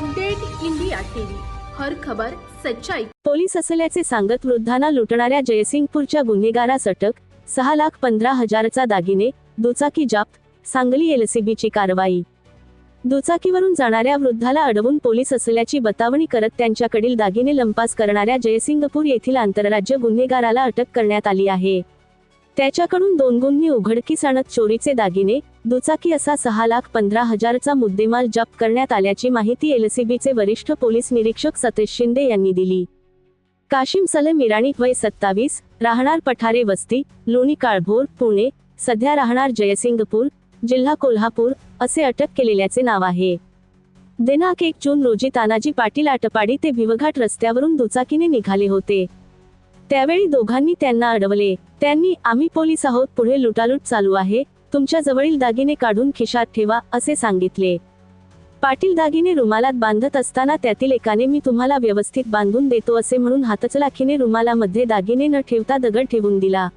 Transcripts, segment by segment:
Update India TV. हर खबर सच्चाई. Police असल्याचे सांगत वृद्धांना लुटणाऱ्या जयसिंगपूरच्या गुन्हेगारास अटक सहा लाख पंधरा हजारचा दागिने दुचाकी जप्त सांगली एलसीबीची कारवाई. दुचाकीवरून जाणाऱ्या वृद्धाला अडवून पोलीस असल्याची बतावणी करत त्यांच्याकडील दागिने लंपास करणाऱ्या जयसिंगपूर येथील आंतरराज्य गुन्हेगाराला अटक करण्यात आली आहे. त्याच्याकडून दोन गुन्हे उघडकीस आणत चोरीचे दागिने दुचाकी असा सहा लाख पंधरा हजारचा मुद्देमाल जप्त करण्यात आल्याची माहिती एलसीबीचे वरिष्ठ पोलीस निरीक्षक सतेश शिंदे यांनी दिली. काशिम सलम इराणी वय सत्तावीस राहणार पठारे वस्ती लोणी काळभोर पुणे सध्या राहणार जयसिंगपूर जिल्हा कोल्हापूर असे अटक केलेल्याचे नाव आहे. दिनांक एक जून रोजी तानाजी पाटील आटपाडी ते भिवघाट रस्त्यावरून दुचाकीने निघाले होते. त्यावेळी दोघांनी त्यांना अडवले. त्यांनी आम्ही पोलीस आहोत पुढे लुटालूट चालू आहे. तुमच्या जवळील दागिने काढून खिशात ठेवा असे सांगितले. पाटील दागिने रुमालात बांधत असताना त्यातील एकाने मी तुम्हाला व्यवस्थित बांधून देतो असे म्हणून हातचलाखीने रुमालामध्ये दागिने न ठेवता दगड ठेवून दिला.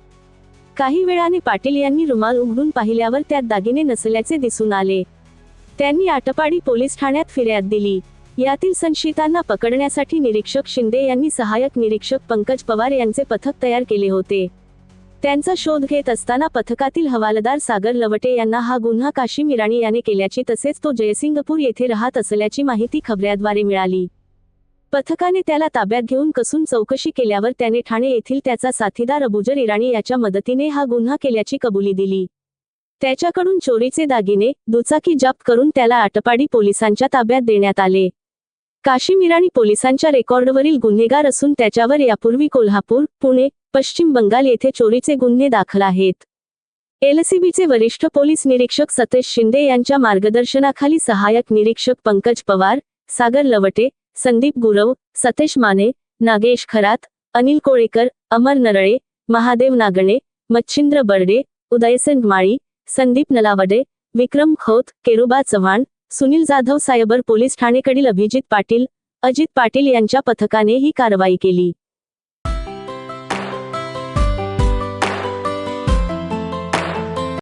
काही वेळाने पाटील यांनी रुमाल उघडून पाहिल्यावर त्यात दागिने नसल्याचे दिसून आले. त्यांनी आटपाडी पोलीस ठाण्यात फिर्याद दिली. यातील संशयितांना पकडण्यासाठी निरीक्षक शिंदे यांनी सहाय्यक निरीक्षक पंकज पवार यांचे पथक तयार केले होते. त्यांचा शोध घेत असताना पथकातील हवालदार सागर लवटे यांना हा गुन्हा काशिम इराणी याने केल्याची तसेच तो जयसिंगपूर येथे राहत असल्याची माहिती खबऱ्याद्वारे मिळाली. पथकाने त्याला ताब्यात घेऊन कसून चौकशी केल्यावर त्याने ठाणे येथील त्याचा साथीदार अबुजर इराणी याच्या मदतीने हा गुन्हा केल्याची कबुली दिली. त्याच्याकडून चोरीचे दागिने दुचाकी जप्त करून त्याला आटपाडी पोलिसांच्या ताब्यात देण्यात आले. काशिम इराणी पोलिसांच्या रेकॉर्डवरील गुन्हेगार असून त्याच्यावर यापूर्वी कोल्हापूर पुणे पश्चिम बंगाल येथे चोरीचे गुन्हे दाखल आहेत. एलसीबीचे वरिष्ठ पोलीस निरीक्षक सतेश शिंदे यांच्या मार्गदर्शनाखाली सहाय्यक निरीक्षक पंकज पवार सागर लवटे संदीप गुरव सतेश माने नागेश खरात अनिल कोळेकर अमर नरळे महादेव नागणे मच्छिंद्र बर्डे उदयसेन माळी संदीप नलावडे विक्रम खोत केरुबा चव्हाण सुनील जाधव सायबर पोलीस ठाणेकडील अभिजित पाटील अजित पाटील यांच्या पथकाने ही कारवाई केली.